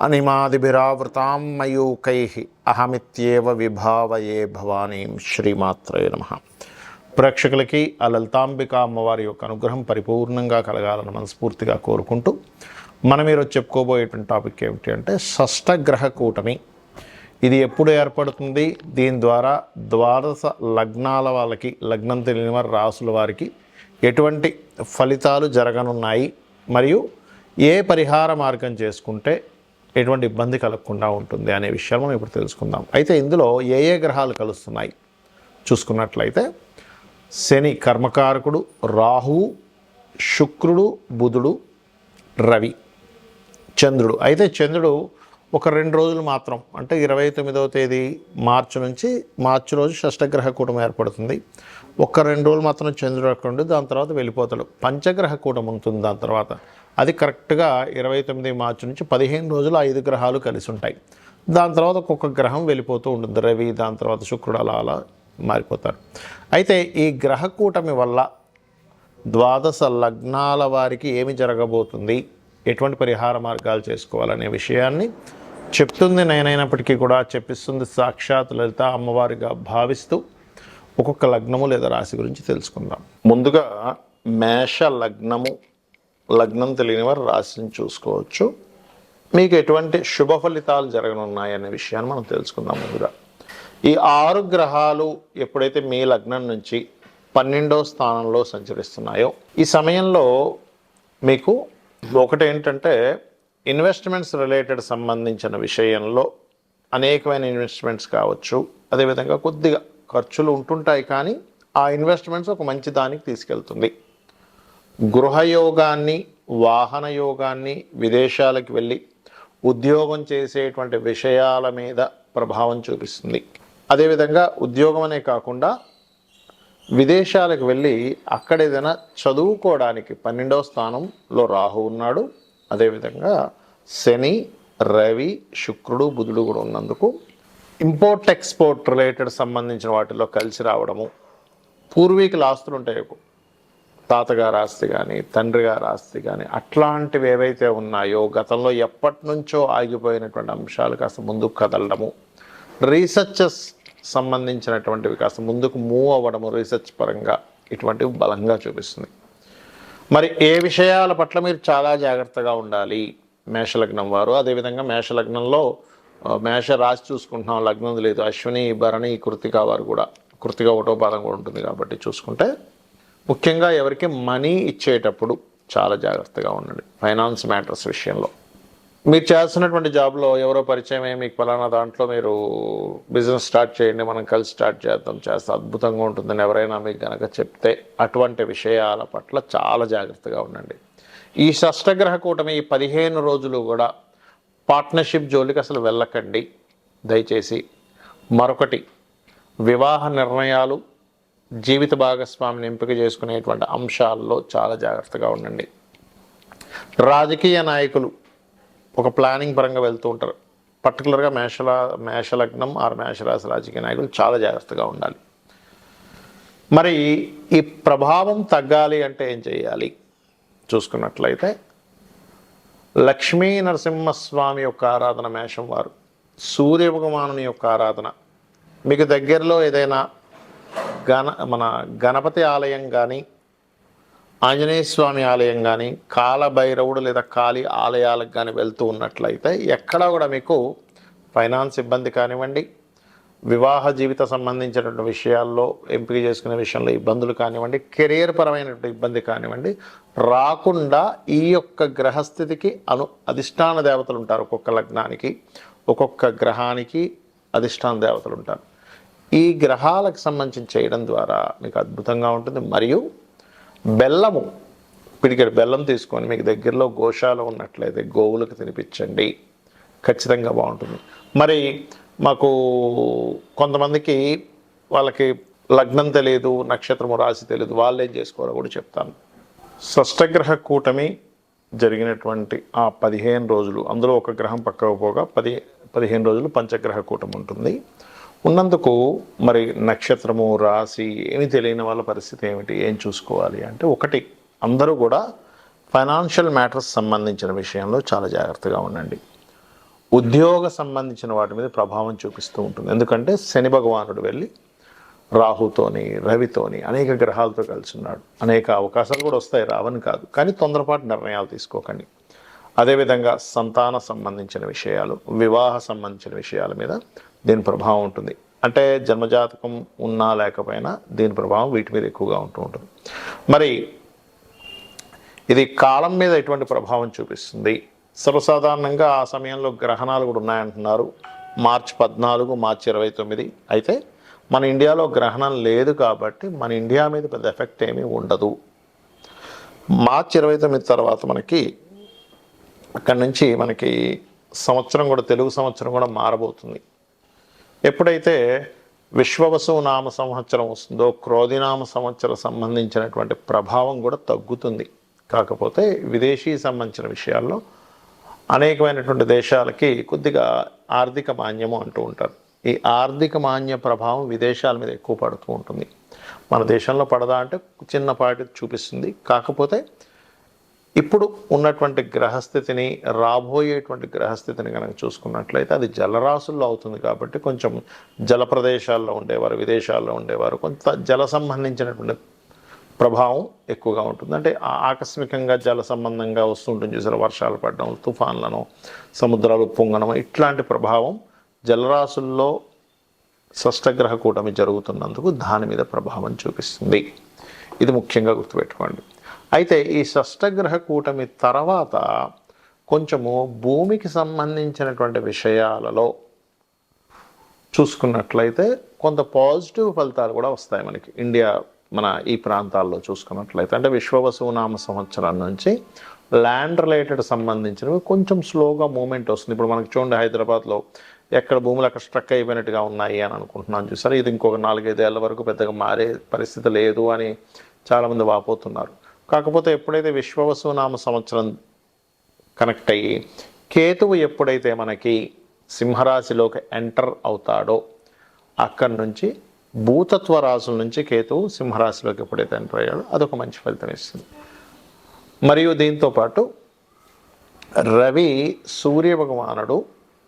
అనిమాదిభిరావృతాం మయూకై అహమిత్యేవ విభావయే భవానీం శ్రీమాత్రే నమ. ప్రేక్షకులకి ఆ లలితాంబిక అమ్మవారి యొక్క అనుగ్రహం పరిపూర్ణంగా కలగాలని మనస్ఫూర్తిగా కోరుకుంటూ మనం ఈరోజు చెప్పుకోబోయేటువంటి టాపిక్ ఏమిటి అంటే షష్టగ్రహ కూటమి. ఇది ఎప్పుడు ఏర్పడుతుంది? దీని ద్వారా ద్వాదశ లగ్నాల వాళ్ళకి లగ్నం తెలియని వారి రాసుల వారికి ఎటువంటి ఫలితాలు జరగనున్నాయి? మరియు ఏ పరిహార మార్గం చేసుకుంటే ఎటువంటి ఇబ్బంది కలగకుండా ఉంటుంది అనే విషయాలు మనం ఇప్పుడు తెలుసుకుందాం. అయితే ఇందులో ఏ ఏ గ్రహాలు కలుస్తున్నాయి? చూసుకున్నట్లయితే శని కర్మకారకుడు రాహువు శుక్రుడు బుధుడు రవి చంద్రుడు. అయితే చంద్రుడు ఒక రెండు రోజులు మాత్రం అంటే ఇరవై తొమ్మిదవ తేదీ మార్చి నుంచి మార్చి రోజు షష్టగ్రహ కూటమి ఏర్పడుతుంది. ఒక్క రెండు రోజులు మాత్రం చంద్రుడు అక్కడ ఉండి దాని తర్వాత వెళ్ళిపోతాడు. పంచగ్రహ కూటమి ఉంటుంది దాని తర్వాత. అది కరెక్ట్గా ఇరవై తొమ్మిది మార్చి నుంచి పదిహేను రోజులు ఐదు గ్రహాలు కలిసి ఉంటాయి. దాని తర్వాత ఒక్కొక్క గ్రహం వెళ్ళిపోతూ ఉంటుంది. రవి దాని తర్వాత శుక్రుడు అలా అలా మారిపోతారు. అయితే ఈ గ్రహ కూటమి వల్ల ద్వాదశ లగ్నాల వారికి ఏమి జరగబోతుంది? ఎటువంటి పరిహార మార్గాలు చేసుకోవాలనే విషయాన్ని చెప్తుంది నేనైనప్పటికీ కూడా చెప్పిస్తుంది సాక్షాత్ లలిత అమ్మవారిగా భావిస్తూ ఒక్కొక్క లగ్నము లేదా రాశి గురించి తెలుసుకుందాం. ముందుగా మేష లగ్నము లగ్నం తెలియని వారు రాశిని చూసుకోవచ్చు. మీకు ఎటువంటి శుభ ఫలితాలు జరగనున్నాయనే విషయాన్ని మనం తెలుసుకుందాం ముందుగా. ఈ ఆరు గ్రహాలు ఎప్పుడైతే మీ లగ్నం నుంచి పన్నెండో స్థానంలో సంచరిస్తున్నాయో ఈ సమయంలో మీకు ఒకటి ఏంటంటే ఇన్వెస్ట్మెంట్స్ రిలేటెడ్ సంబంధించిన విషయంలో అనేకమైన ఇన్వెస్ట్మెంట్స్ కావచ్చు. అదేవిధంగా కొద్దిగా ఖర్చులు ఉంటుంటాయి కానీ ఆ ఇన్వెస్ట్మెంట్స్ ఒక మంచి దానికి తీసుకెళ్తుంది. గృహయోగాన్ని వాహన యోగాన్ని విదేశాలకు వెళ్ళి ఉద్యోగం చేసేటువంటి విషయాల మీద ప్రభావం చూపిస్తుంది. అదేవిధంగా ఉద్యోగం అనే కాకుండా విదేశాలకు వెళ్ళి అక్కడ ఏదైనా చదువుకోవడానికి పన్నెండవ స్థానంలో రాహు ఉన్నాడు. అదేవిధంగా శని రవి శుక్రుడు బుధుడు కూడా ఉన్నందుకు ఇంపోర్ట్ ఎక్స్పోర్ట్ రిలేటెడ్ సంబంధించిన వాటిలో కలిసి రావడము. పూర్వీకుల ఆస్తులు ఉంటాయి తాతగారు ఆస్తి కానీ తండ్రి గారి ఆస్తి కానీ అట్లాంటివి ఏవైతే ఉన్నాయో గతంలో ఎప్పటి నుంచో ఆగిపోయినటువంటి అంశాలు కాస్త ముందుకు కదలడము రీసెర్చెస్ సంబంధించినటువంటివి కాస్త ముందుకు మూవ్ అవ్వడము రీసెర్చ్ పరంగా ఇటువంటివి బలంగా చూపిస్తుంది. మరి ఏ విషయాల పట్ల మీరు చాలా జాగ్రత్తగా ఉండాలి? మేషలగ్నం వారు అదేవిధంగా మేషలగ్నంలో మేష రాశి చూసుకుంటున్నాం లగ్నం లేదు అశ్విని భరణి కృతిక వారు కూడా కృతిక ఒకటో పాదం కూడా ఉంటుంది కాబట్టి చూసుకుంటే ముఖ్యంగా ఎవరికి మనీ ఇచ్చేటప్పుడు చాలా జాగ్రత్తగా ఉండండి. ఫైనాన్స్ మ్యాటర్స్ విషయంలో. మీరు చేస్తున్నటువంటి జాబ్లో ఎవరో పరిచయం మీకు ఫలానా దాంట్లో మీరు బిజినెస్ స్టార్ట్ చేయండి మనం కలిసి స్టార్ట్ చేద్దాం చేస్తే అద్భుతంగా ఉంటుందని ఎవరైనా మీకు కనుక చెప్తే అటువంటి విషయాల పట్ల చాలా జాగ్రత్తగా ఉండండి. ఈ షష్టగ్రహ కూటమి ఈ పదిహేను రోజులు కూడా పార్ట్నర్షిప్ జోలికి అసలు వెళ్ళకండి. దయచేసి మరొకటి వివాహ నిర్ణయాలు జీవిత భాగస్వామిని ఎంపిక చేసుకునేటువంటి అంశాల్లో చాలా జాగ్రత్తగా ఉండండి. రాజకీయ నాయకులు ఒక ప్లానింగ్ పరంగా వెళ్తూ ఉంటారు. పర్టికులర్గా మేషల మేషలగ్నం ఆరు మేషరాశి రాజకీయ నాయకులు చాలా జాగ్రత్తగా ఉండాలి. మరి ఈ ప్రభావం తగ్గాలి అంటే ఏం చేయాలి? చూసుకున్నట్లయితే లక్ష్మీ నరసింహస్వామి యొక్క ఆరాధన మేషం వారు. సూర్యభగవానుని యొక్క ఆరాధన. మీకు దగ్గరలో ఏదైనా గణ మన గణపతి ఆలయం కానీ ఆంజనేయ స్వామి ఆలయం కానీ కాలభైరవుడు లేదా కాళీ ఆలయాలకు కానీ వెళ్తూ ఉన్నట్లయితే ఎక్కడా కూడా మీకు ఫైనాన్స్ ఇబ్బంది కానివ్వండి. వివాహ జీవిత సంబంధించినటువంటి విషయాల్లో ఎంపిక చేసుకునే విషయంలో ఇబ్బందులు కానివ్వండి. కెరియర్ పరమైనటువంటి ఇబ్బంది కానివ్వండి. రాకుండా ఈ యొక్క గ్రహస్థితికి అను అధిష్టాన దేవతలు ఉంటారు ఒక్కొక్క లగ్నానికి. ఒక్కొక్క గ్రహానికి అధిష్టాన దేవతలు ఉంటారు. ఈ గ్రహాలకు సంబంధించి చేయడం ద్వారా మీకు అద్భుతంగా ఉంటుంది. మరియు బెల్లము పిడికెడు బెల్లం తీసుకొని మీకు దగ్గరలో గోశాల ఉన్నట్లయితే గోవులకు తినిపించండి. ఖచ్చితంగా బాగుంటుంది. మరి మాకు కొంతమందికి వాళ్ళకి లగ్నం తెలియదు నక్షత్రము రాశి తెలియదు వాళ్ళు ఏం చేసుకోవాలో కూడా చెప్తాను. షష్టగ్రహ కూటమి జరిగినటువంటి ఆ పదిహేను రోజులు అందులో ఒక గ్రహం పక్కకు పోగా పది పదిహేను రోజులు పంచగ్రహ కూటమి ఉంటుంది. ఉన్నందుకు మరి నక్షత్రము రాశి ఏమి తెలియని వాళ్ళ పరిస్థితి ఏమిటి? ఏం చూసుకోవాలి అంటే ఒకటి అందరూ కూడా ఫైనాన్షియల్ మ్యాటర్స్ సంబంధించిన విషయంలో చాలా జాగ్రత్తగా ఉండండి. ఉద్యోగ సంబంధించిన వాటి మీద ప్రభావం చూపిస్తూ ఉంటుంది. ఎందుకంటే శని భగవానుడు వెళ్ళి రాహుతోని రవితోని అనేక గ్రహాలతో కలిసి ఉన్నాడు. అనేక అవకాశాలు కూడా వస్తాయి రావని కాదు. కానీ తొందరపాటు నిర్ణయాలు తీసుకోకండి. అదేవిధంగా సంతాన సంబంధించిన విషయాలు వివాహ సంబంధించిన విషయాల మీద దీని ప్రభావం ఉంటుంది. అంటే జన్మజాతకం ఉన్నా లేకపోయినా దీని ప్రభావం వీటి మీద ఎక్కువగా ఉంటూ ఉంటుంది. మరి ఇది కాలం మీద ఎటువంటి ప్రభావం చూపిస్తుంది? సర్వసాధారణంగా ఆ సమయంలో గ్రహణాలు కూడా ఉన్నాయంటున్నారు. మార్చి పద్నాలుగు మార్చి ఇరవై తొమ్మిది. అయితే మన ఇండియాలో గ్రహణం లేదు కాబట్టి మన ఇండియా మీద పెద్ద ఎఫెక్ట్ ఏమీ ఉండదు. మార్చి ఇరవై తొమ్మిది తర్వాత మనకి అక్కడి నుంచి మనకి సంవత్సరం కూడా తెలుగు సంవత్సరం కూడా మారబోతుంది. ఎప్పుడైతే విశ్వవసు నామ సంవత్సరం వస్తుందో క్రోధినామ సంవత్సరం సంబంధించినటువంటి ప్రభావం కూడా తగ్గుతుంది. కాకపోతే విదేశీ సంబంధించిన విషయాల్లో అనేకమైనటువంటి దేశాలకి కొద్దిగా ఆర్థిక మాన్యము అంటూ ఉంటారు. ఈ ఆర్థిక మాన్య ప్రభావం విదేశాల మీద ఎక్కువ పడుతూ ఉంటుంది. మన దేశంలో పడదా అంటే చిన్నపాటి చూపిస్తుంది. కాకపోతే ఇప్పుడు ఉన్నటువంటి గ్రహస్థితిని రాబోయేటువంటి గ్రహస్థితిని కనుక చూసుకున్నట్లయితే అది జలరాశుల్లో అవుతుంది కాబట్టి కొంచెం జల ప్రదేశాల్లో ఉండేవారు విదేశాల్లో ఉండేవారు కొంత జల సంబంధించినటువంటి ప్రభావం ఎక్కువగా ఉంటుంది. అంటే ఆ- ఆకస్మికంగా జల సంబంధంగా వస్తుంటుంది చూసారు వర్షాలు పడడం తుఫాన్లను సముద్రాలు పొంగడం ఇట్లాంటి ప్రభావం జలరాశుల్లో షష్టగ్రహ కూటమి జరుగుతున్నందుకు దాని మీద ప్రభావం చూపిస్తుంది. ఇది ముఖ్యంగా గుర్తుపెట్టుకోండి. అయితే ఈ షష్టగ్రహ కూటమి తర్వాత కొంచెము భూమికి సంబంధించినటువంటి విషయాలలో చూసుకున్నట్లయితే కొంత పాజిటివ్ ఫలితాలు కూడా వస్తాయి మనకి. ఇండియా మన ఈ ప్రాంతాల్లో చూసుకున్నట్లయితే. అంటే విశ్వవసునామ సంవత్సరం నుంచి ల్యాండ్ రిలేటెడ్ సంబంధించినవి కొంచెం స్లోగా మూమెంట్ వస్తుంది. ఇప్పుడు మనకి చూడండి హైదరాబాద్లో ఎక్కడ భూములు అక్కడ స్ట్రక్ అయిపోయినట్టుగా ఉన్నాయి అని అనుకుంటున్నాను చూసారు? ఇది ఇంకొక నాలుగైదేళ్ళ వరకు పెద్దగా మారే పరిస్థితి లేదు అని చాలామంది వాపోతున్నారు. కాకపోతే ఎప్పుడైతే విశ్వవసునామ సంవత్సరం కనెక్ట్ అయ్యి కేతువు ఎప్పుడైతే మనకి సింహరాశిలోకి ఎంటర్ అవుతాడో అక్కడి నుంచి భూతత్వ రాశుల నుంచి కేతువు సింహరాశిలోకి ఎప్పుడైతే ఎంటర్ అయ్యాడో అదొక మంచి ఫలితం ఇస్తుంది. మరియు దీంతో పాటు రవి సూర్య భగవానుడు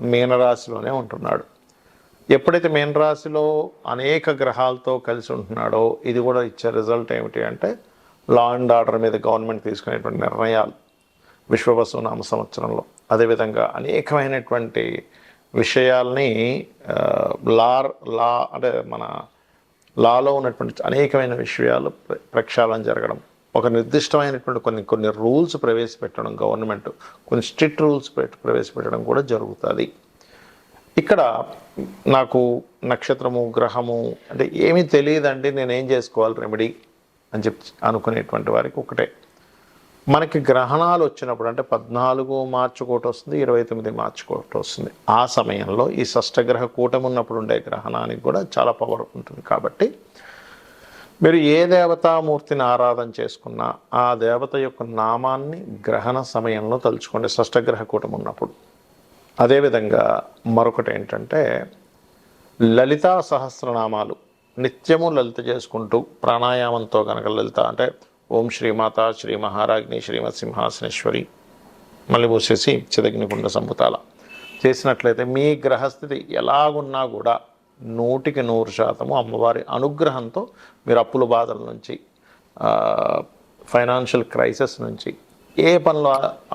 మీనరాశిలోనే ఉంటున్నాడు. ఎప్పుడైతే మీనరాశిలో అనేక గ్రహాలతో కలిసి ఉంటున్నాడో ఇది కూడా ఇచ్చే రిజల్ట్ ఏమిటి అంటే లా అండ్ ఆర్డర్ మీద గవర్నమెంట్ తీసుకునేటువంటి నిర్ణయాలు విశ్వవసునామ సంవత్సరంలో. అదేవిధంగా అనేకమైనటువంటి విషయాల్ని లార్ లా లా అంటే మన లాలో ఉన్నటువంటి అనేకమైన విషయాలు ప్ర- ప్రక్షాళన జరగడం. ఒక నిర్దిష్టమైనటువంటి కొన్ని కొన్ని రూల్స్ ప్రవేశపెట్టడం గవర్నమెంట్ కొన్ని స్ట్రిక్ట్ రూల్స్ పెట్టి ప్రవేశపెట్టడం కూడా జరుగుతుంది. ఇక్కడ నాకు నక్షత్రము గ్రహము అంటే ఏమీ తెలియదండి నేను ఏం చేసుకోవాలి రెమెడీ అని చెప్పి అనుకునేటువంటి వారికి ఒకటే. మనకి గ్రహణాలు వచ్చినప్పుడు అంటే పద్నాలుగు మార్చి ఒకటి వస్తుంది ఇరవై తొమ్మిది మార్చి ఒకటి వస్తుంది. ఆ సమయంలో ఈ షష్టగ్రహ కూటమి ఉన్నప్పుడు ఉండే గ్రహణానికి కూడా చాలా పవర్ ఉంటుంది. కాబట్టి మీరు ఏ దేవతామూర్తిని ఆరాధన చేసుకున్నా ఆ దేవత యొక్క నామాన్ని గ్రహణ సమయంలో తలుచుకోండి షష్టగ్రహ కూటమి ఉన్నప్పుడు. అదేవిధంగా మరొకటి ఏంటంటే లలితా సహస్రనామాలు నిత్యము లలిత చేసుకుంటూ ప్రాణాయామంతో కనుక లలిత అంటే ఓం శ్రీమాత శ్రీ మహారాజ్ని శ్రీమత్ సింహాసనేశ్వరి మళ్ళీ పోసేసి చిదగ్నికుండ సంపుతాల చేసినట్లయితే మీ గ్రహస్థితి ఎలాగున్నా కూడా నూటికి నూరు శాతము అమ్మవారి అనుగ్రహంతో మీరు అప్పుల బాధల నుంచి ఫైనాన్షియల్ క్రైసిస్ నుంచి ఏ పనులు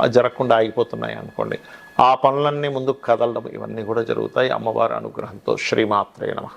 జరగకుండా ఆగిపోతున్నాయి అనుకోండి ఆ పనులన్నీ ముందుకు కదలడం ఇవన్నీ కూడా జరుగుతాయి. అమ్మవారి అనుగ్రహంతో శ్రీమాత్రే నమః.